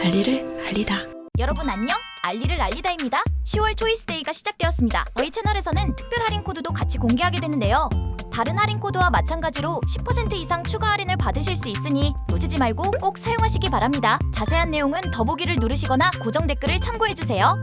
알리를 알리다. 여러분 안녕? 알리를 알리다입니다. 10월 초이스데이가 시작되었습니다. 저희 채널에서는 특별 할인 코드도 같이 공개하게 되는데요. 다른 할인 코드와 마찬가지로 10% 이상 추가 할인을 받으실 수 있으니 놓치지 말고 꼭 사용하시기 바랍니다. 자세한 내용은 더보기를 누르시거나 고정 댓글을 참고해주세요.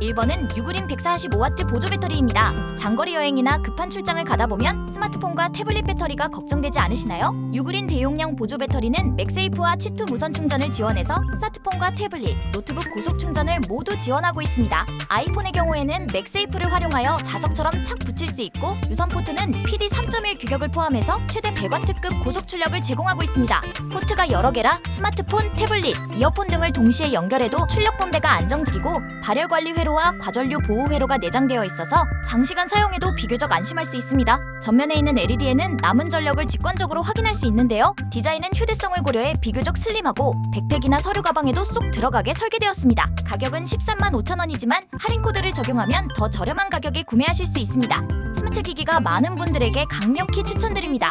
1번은 유그린 145W 보조 배터리입니다. 장거리 여행이나 급한 출장을 가다 보면 스마트폰과 태블릿 배터리가 걱정되지 않으시나요? 유그린 대용량 보조 배터리는 맥세이프와 치투 무선 충전을 지원해서 스마트폰과 태블릿, 노트북 고속 충전을 모두 지원하고 있습니다. 아이폰의 경우에는 맥세이프를 활용하여 자석처럼 착 붙일 수 있고 유선 포트는 PD 3.1 규격을 포함해서 최대 100W급 고속 출력을 제공하고 있습니다. 포트가 여러 개라 스마트폰, 태블릿, 이어폰 등을 동시에 연결해도 출력 분배가 안정적이고 발열 관리 회로 와 과전류 보호 회로가 내장되어 있어서 장시간 사용해도 비교적 안심할 수 있습니다. 전면에 있는 LED에는 남은 전력을 직관적으로 확인할 수 있는데요. 디자인은 휴대성을 고려해 비교적 슬림하고 백팩이나 서류 가방에도 쏙 들어가게 설계되었습니다. 가격은 13만 5천 원이지만 할인 코드를 적용하면 더 저렴한 가격에 구매하실 수 있습니다. 스마트 기기가 많은 분들에게 강력히 추천드립니다.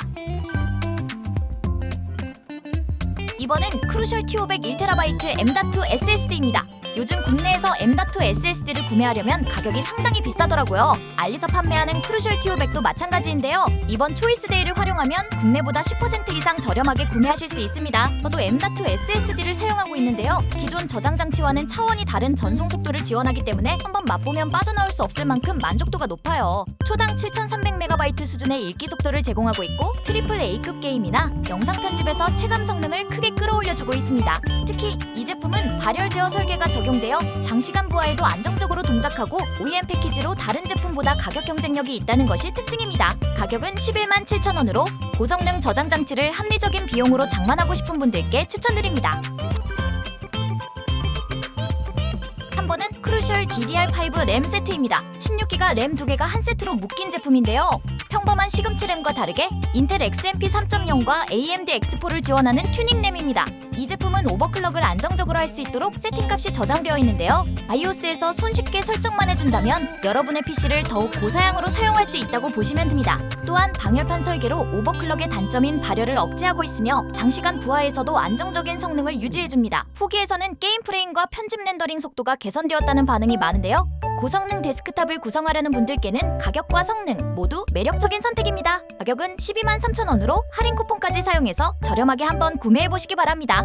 이번은 크루셜 T500 1TB M.2 SSD입니다. 요즘 국내에서 M.2 SSD를 구매하려면 가격이 상당히 비싸더라고요. 알리서 판매하는 크루셜 T500도 마찬가지인데요. 이번 초이스 데이를 활용하면 국내보다 10% 이상 저렴하게 구매하실 수 있습니다. 저도 M.2 SSD를 사용하고 있는데요. 기존 저장 장치와는 차원이 다른 전송 속도를 지원하기 때문에 한번 맛보면 빠져나올 수 없을 만큼 만족도가 높아요. 초당 7,300MB 수준의 읽기 속도를 제공하고 있고 트리플 A급 게임이나 영상 편집에서 체감 성능을 크게 끌어올려주고 있습니다. 특히 이 제품은 발열 제어 설계가 적용 되어 장시간 부하에도 안정적으로 동작하고 OEM 패키지로 다른 제품보다 가격 경쟁력이 있다는 것이 특징입니다. 가격은 11만 7천 원으로 고성능 저장 장치를 합리적인 비용으로 장만하고 싶은 분들께 추천드립니다. 3번은 크루셜 DDR5 램 세트입니다. 16기가 램 2개가 한 세트로 묶인 제품인데요. 평범한 시금치 램과 다르게 인텔 XMP 3.0과 AMD X4를 지원하는 튜닝 램입니다. 이 제품은 오버클럭을 안정적으로 할 수 있도록 세팅값이 저장되어 있는데요. iOS에서 손쉽게 설정만 해준다면 여러분의 PC를 더욱 고사양으로 사용할 수 있다고 보시면 됩니다. 또한 방열판 설계로 오버클럭의 단점인 발열을 억제하고 있으며 장시간 부하에서도 안정적인 성능을 유지해줍니다. 후기에서는 게임 프레임과 편집 렌더링 속도가 개선되었다는 반응이 많은데요. 고성능 데스크탑을 구성하려는 분들께는 가격과 성능 모두 매력적인 선택입니다. 가격은 12만 3천 원으로 할인 쿠폰까지 사용해서 저렴하게 한번 구매해보시기 바랍니다.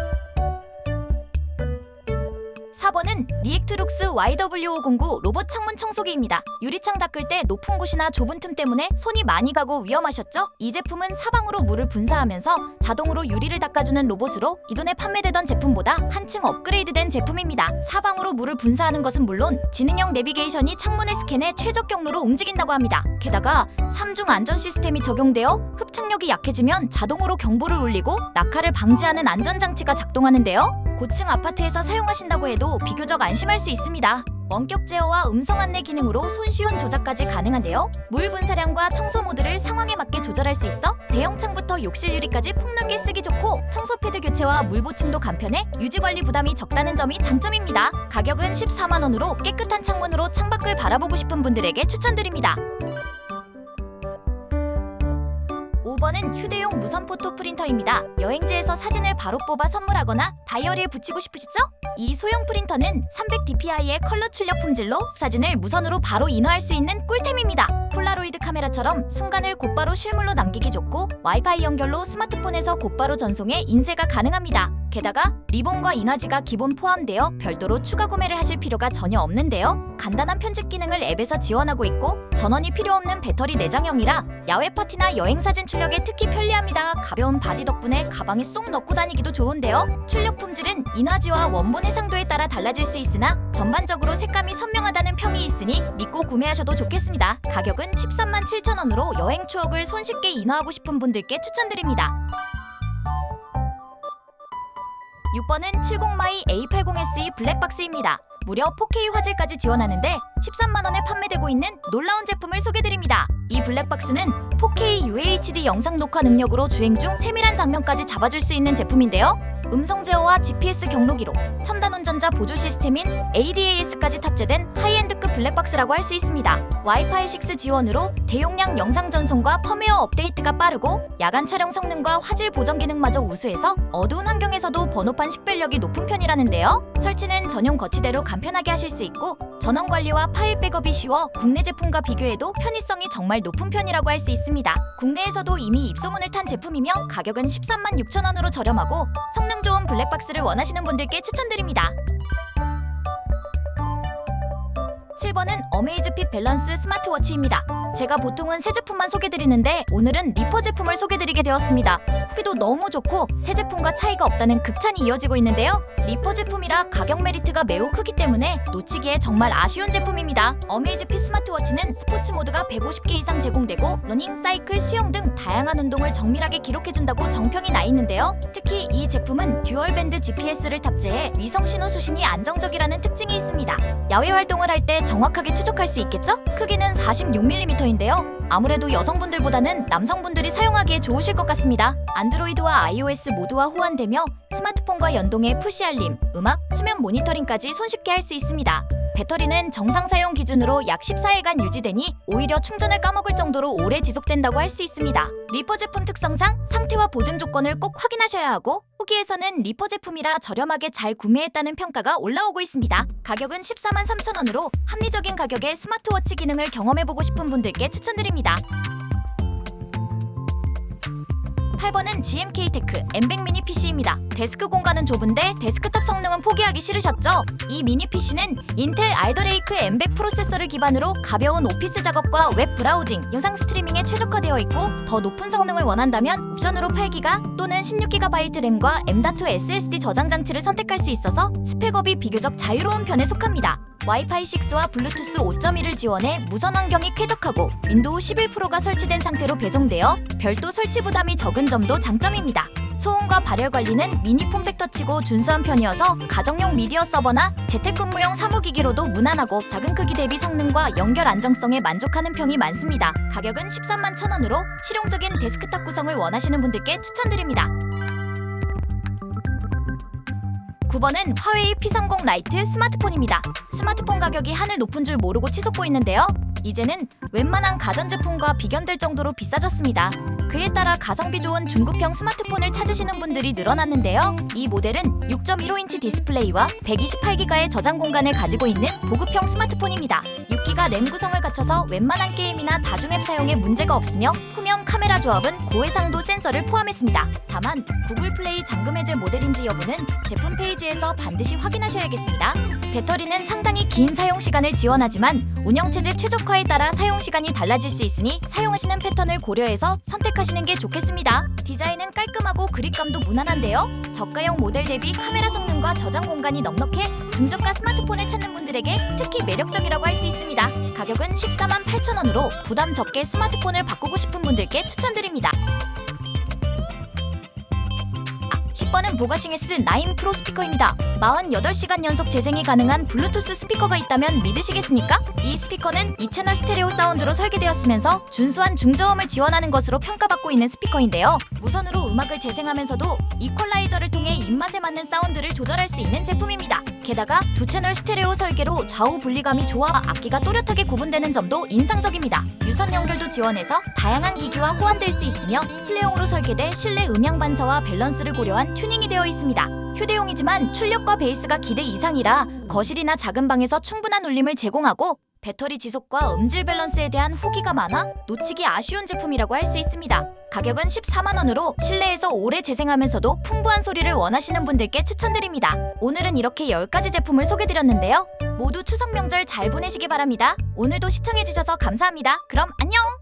4번은 리액트룩스 YW509 로봇 창문 청소기입니다. 유리창 닦을 때 높은 곳이나 좁은 틈 때문에 손이 많이 가고 위험하셨죠? 이 제품은 사방으로 물을 분사하면서 자동으로 유리를 닦아주는 로봇으로 기존에 판매되던 제품보다 한층 업그레이드된 제품입니다. 사방으로 물을 분사하는 것은 물론 지능형 내비게이션이 창문을 스캔해 최적 경로로 움직인다고 합니다. 게다가 3중 안전 시스템이 적용되어 흡착력이 약해지면 자동으로 경보를 울리고 낙하를 방지하는 안전장치가 작동하는데요. 고층 아파트에서 사용하신다고 해도 비교적 안심할 수 있습니다. 원격 제어와 음성 안내 기능으로 손쉬운 조작까지 가능한데요. 물 분사량과 청소 모드를 상황에 맞게 조절할 수 있어 대형 창부터 욕실 유리까지 폭넓게 쓰기 좋고 청소 패드 교체와 물 보충도 간편해 유지 관리 부담이 적다는 점이 장점입니다. 가격은 14만 원으로 깨끗한 창문으로 창밖을 바라보고 싶은 분들에게 추천드립니다. 5번은 휴대용 무선 포토 프린터입니다. 여행지에서 사진을 바로 뽑아 선물하거나 다이어리에 붙이고 싶으시죠? 이 소형 프린터는 300dpi의 컬러 출력 품질로 사진을 무선으로 바로 인화할 수 있는 꿀템입니다. 폴라로이드 카메라처럼 순간을 곧바로 실물로 남기기 좋고 와이파이 연결로 스마트폰에서 곧바로 전송해 인쇄가 가능합니다. 게다가 리본과 인화지가 기본 포함되어 별도로 추가 구매를 하실 필요가 전혀 없는데요. 간단한 편집 기능을 앱에서 지원하고 있고 전원이 필요 없는 배터리 내장형이라 야외 파티나 여행 사진 출력에 특히 편리합니다. 가벼운 바디 덕분에 가방에 쏙 넣고 다니기도 좋은데요. 출력 품질은 인화지와 원본 해상도에 따라 달라질 수 있으나 전반적으로 색감이 선명하다는 평이 있으니 믿고 구매하셔도 좋겠습니다. 가격은 13만 7천 원으로 여행 추억을 손쉽게 인화하고 싶은 분들께 추천드립니다. 6번은 70마이 A80SE 블랙박스입니다. 무려 4K 화질까지 지원하는데 13만 원에 판매되고 있는 놀라운 제품을 소개드립니다. 이 블랙박스는 4K UHD 영상 녹화 능력으로 주행 중 세밀한 장면까지 잡아줄 수 있는 제품인데요. 음성 제어와 GPS 경로 기록, 첨단 운전자 보조 시스템인 ADAS까지 탑재된 하이엔드급 블랙박스라고 할 수 있습니다. 와이파이 6 지원으로 대용량 영상 전송과 펌웨어 업데이트가 빠르고 야간 촬영 성능과 화질 보정 기능마저 우수해서 어두운 환경에서도 번호판 식별력이 높은 편이라는데요. 설치는 전용 거치대로 간편하게 하실 수 있고 전원 관리와 파일 백업이 쉬워 국내 제품과 비교해도 편의성이 정말 높은 편이라고 할 수 있습니다. 국내에서도 이미 입소문을 탄 제품이며 가격은 13만 6천 원으로 저렴하고 성능 좋은 블랙박스를 원하시는 분들께 추천드립니다. 7번은 어메이즈핏 밸런스 스마트워치입니다. 제가 보통은 새 제품만 소개드리는데 오늘은 리퍼 제품을 소개드리게 되었습니다. 후기도 너무 좋고 새 제품과 차이가 없다는 극찬이 이어지고 있는데요. 리퍼 제품이라 가격 메리트가 매우 크기 때문에 놓치기에 정말 아쉬운 제품입니다. 어메이즈핏 스마트워치는 스포츠 모드가 150개 이상 제공되고 러닝, 사이클, 수영 등 다양한 운동을 정밀하게 기록해준다고 정평이 나 있는데요. 특히 이 제품은 듀얼밴드 GPS를 탑재해 위성 신호 수신이 안정적이라는 특징이 있습니다. 야외 활동을 할 때 정확하게 추적할 수 있겠죠? 크기는 46mm 인데요. 아무래도 여성분들보다는 남성분들이 사용하기에 좋으실 것 같습니다. 안드로이드와 iOS 모두와 호환되며 스마트폰과 연동해 푸시 알림, 음악, 수면 모니터링까지 손쉽게 할 수 있습니다. 배터리는 정상 사용 기준으로 약 14일간 유지되니 오히려 충전을 까먹을 정도로 오래 지속된다고 할 수 있습니다. 리퍼 제품 특성상 상태와 보증 조건을 꼭 확인하셔야 하고 후기에서는 리퍼 제품이라 저렴하게 잘 구매했다는 평가가 올라오고 있습니다. 가격은 14만 3천 원으로 합리적인 가격에 스마트워치 기능을 경험해보고 싶은 분들께 추천드립니다. 8번은 GMK 테크 M100 미니 PC입니다. 데스크 공간은 좁은데 데스크탑 성능은 포기하기 싫으셨죠? 이 미니 PC는 인텔 알더레이크 M100 프로세서를 기반으로 가벼운 오피스 작업과 웹 브라우징, 영상 스트리밍에 최적화되어 있고 더 높은 성능을 원한다면 옵션으로 8기가 또는 16GB 램과 M.2 SSD 저장 장치를 선택할 수 있어서 스펙업이 비교적 자유로운 편에 속합니다. 와이파이 6와 블루투스 5.1을 지원해 무선 환경이 쾌적하고 윈도우 11 프로가 설치된 상태로 배송되어 별도 설치 부담이 적은 점도 장점입니다. 소음과 발열 관리는 미니 폼팩 터치고 준수한 편이어서 가정용 미디어 서버나 재택근무용 사무기기로도 무난하고 작은 크기 대비 성능과 연결 안정성에 만족하는 평이 많습니다. 가격은 13만 1,000원으로 실용적인 데스크탑 구성을 원하시는 분들께 추천드립니다. 9번은 화웨이 P30 라이트 스마트폰입니다. 스마트폰 가격이 하늘 높은 줄 모르고 치솟고 있는데요. 이제는 웬만한 가전제품과 비견될 정도로 비싸졌습니다. 그에 따라 가성비 좋은 중급형 스마트폰을 찾으시는 분들이 늘어났는데요. 이 모델은 6.15인치 디스플레이와 128기가의 저장 공간을 가지고 있는 보급형 스마트폰입니다. 6기가 램 구성을 갖춰서 웬만한 게임이나 다중 앱 사용에 문제가 없으며 후면 카메라 조합은 고해상도 센서를 포함했습니다. 다만 구글 플레이 잠금 해제 모델인지 여부는 제품 페이지에서 반드시 확인하셔야겠습니다. 배터리는 상당히 긴 사용 시간을 지원하지만 운영체제 최적화에 따라 사용 시간이 달라질 수 있으니 사용하시는 패턴을 고려해서 선택하시는 게 좋겠습니다. 디자인은 깔끔하고 그립감도 무난한데요. 저가형 모델 대비 카메라 성능과 저장 공간이 넉넉해 중저가 스마트폰을 찾는 분들에게 특히 매력적이라고 할 수 있습니다. 가격은 14만 8천 원으로 부담 적게 스마트폰을 바꾸고 싶은 분들께 추천드립니다. 10번은 보가싱 S9 프로 스피커입니다. 48시간 연속 재생이 가능한 블루투스 스피커가 있다면 믿으시겠습니까? 이 스피커는 2채널 스테레오 사운드로 설계되었으면서 준수한 중저음을 지원하는 것으로 평가받고 있는 스피커인데요. 무선으로 음악을 재생하면서도 이퀄라이저를 통해 입맛에 맞는 사운드를 조절할 수 있는 제품입니다. 게다가 두 채널 스테레오 설계로 좌우 분리감이 좋아 악기가 또렷하게 구분되는 점도 인상적입니다. 유선 연결도 지원해서 다양한 기기와 호환될 수 있으며 실내용으로 설계돼 실내 음향 반사와 밸런스를 고려한 튜닝이 되어 있습니다. 휴대용이지만 출력과 베이스가 기대 이상이라 거실이나 작은 방에서 충분한 울림을 제공하고 배터리 지속과 음질 밸런스에 대한 후기가 많아 놓치기 아쉬운 제품이라고 할 수 있습니다. 가격은 14만 원으로 실내에서 오래 재생하면서도 풍부한 소리를 원하시는 분들께 추천드립니다. 오늘은 이렇게 10가지 제품을 소개드렸는데요. 모두 추석 명절 잘 보내시기 바랍니다. 오늘도 시청해주셔서 감사합니다. 그럼 안녕!